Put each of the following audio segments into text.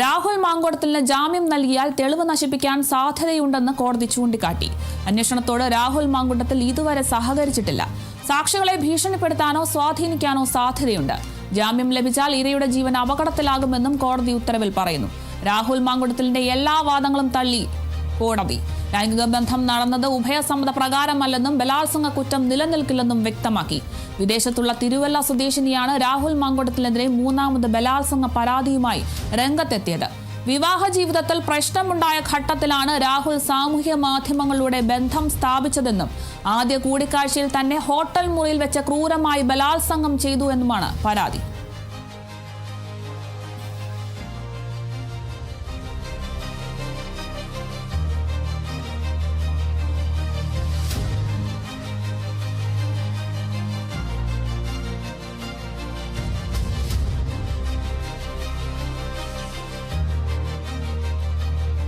രാഹുൽ മാങ്കോടത്തിന് ജാമ്യം നൽകിയാൽ തെളിവ് നശിപ്പിക്കാൻ സാധ്യതയുണ്ടെന്ന് കോടതി ചൂണ്ടിക്കാട്ടി. അന്വേഷണത്തോട് രാഹുൽ മാങ്കുണ്ടത്തിൽ ഇതുവരെ സഹകരിച്ചിട്ടില്ല. സാക്ഷികളെ ഭീഷണിപ്പെടുത്താനോ സ്വാധീനിക്കാനോ സാധ്യതയുണ്ട്. ജാമ്യം ലഭിച്ചാൽ ഇരയുടെ ജീവൻ അപകടത്തിലാകുമെന്നും കോടതി ഉത്തരവിൽ പറയുന്നു. രാഹുൽ മാങ്കുടത്തിലിന്റെ എല്ലാ വാദങ്ങളും തള്ളി കോടതി. ലൈംഗിക ബന്ധം നടന്നത് ഉഭയസമ്മത പ്രകാരമല്ലെന്നും ബലാത്സംഗ കുറ്റം നിലനിൽക്കില്ലെന്നും വ്യക്തമാക്കി. വിദേശത്തുള്ള തിരുവല്ല സ്വദേശിനിയാണ് രാഹുൽ മാങ്കോട്ടത്തിനെതിരെ മൂന്നാമത് ബലാത്സംഗ പരാതിയുമായി രംഗത്തെത്തിയത്. വിവാഹ ജീവിതത്തിൽ പ്രശ്നമുണ്ടായ ഘട്ടത്തിലാണ് രാഹുൽ സാമൂഹ്യ മാധ്യമങ്ങളിലൂടെ ബന്ധം സ്ഥാപിച്ചതെന്നും ആദ്യ കൂടിക്കാഴ്ചയിൽ തന്നെ ഹോട്ടൽ മുറിയിൽ വെച്ച് ക്രൂരമായി ബലാത്സംഗം ചെയ്തു എന്നുമാണ് പരാതി.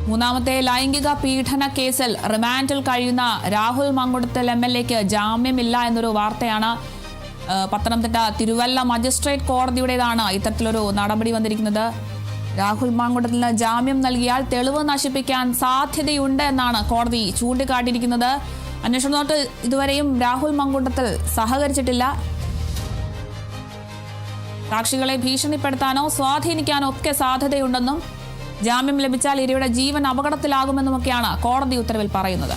മൂന്നാമത്തെ ലൈംഗിക പീഡന കേസിൽ റിമാൻഡിൽ കഴിയുന്ന രാഹുൽ മങ്കുടത്തിൽ എം എൽ എക്ക് ജാമ്യമില്ല എന്നൊരു വാർത്തയാണ് പത്തനംതിട്ട തിരുവല്ല മജിസ്ട്രേറ്റ് കോടതിയുടേതാണ് ഇത്തരത്തിലൊരു നടപടി വന്നിരിക്കുന്നത്. രാഹുൽ മാങ്കുടത്തിന് ജാമ്യം നൽകിയാൽ തെളിവ് നശിപ്പിക്കാൻ സാധ്യതയുണ്ട് എന്നാണ് കോടതി ചൂണ്ടിക്കാട്ടിയിരിക്കുന്നത്. അന്വേഷണത്തോട്ട് ഇതുവരെയും രാഹുൽ മങ്കുണ്ടത്തിൽ സഹകരിച്ചിട്ടില്ല. സാക്ഷികളെ ഭീഷണിപ്പെടുത്താനോ സ്വാധീനിക്കാനോ ഒക്കെ സാധ്യതയുണ്ടെന്നും ജാമ്യം ലഭിച്ചാൽ ഇരയുടെ ജീവൻ അപകടത്തിലാകുമെന്നുമൊക്കെയാണ് കോടതി ഉത്തരവിൽ പറയുന്നത്.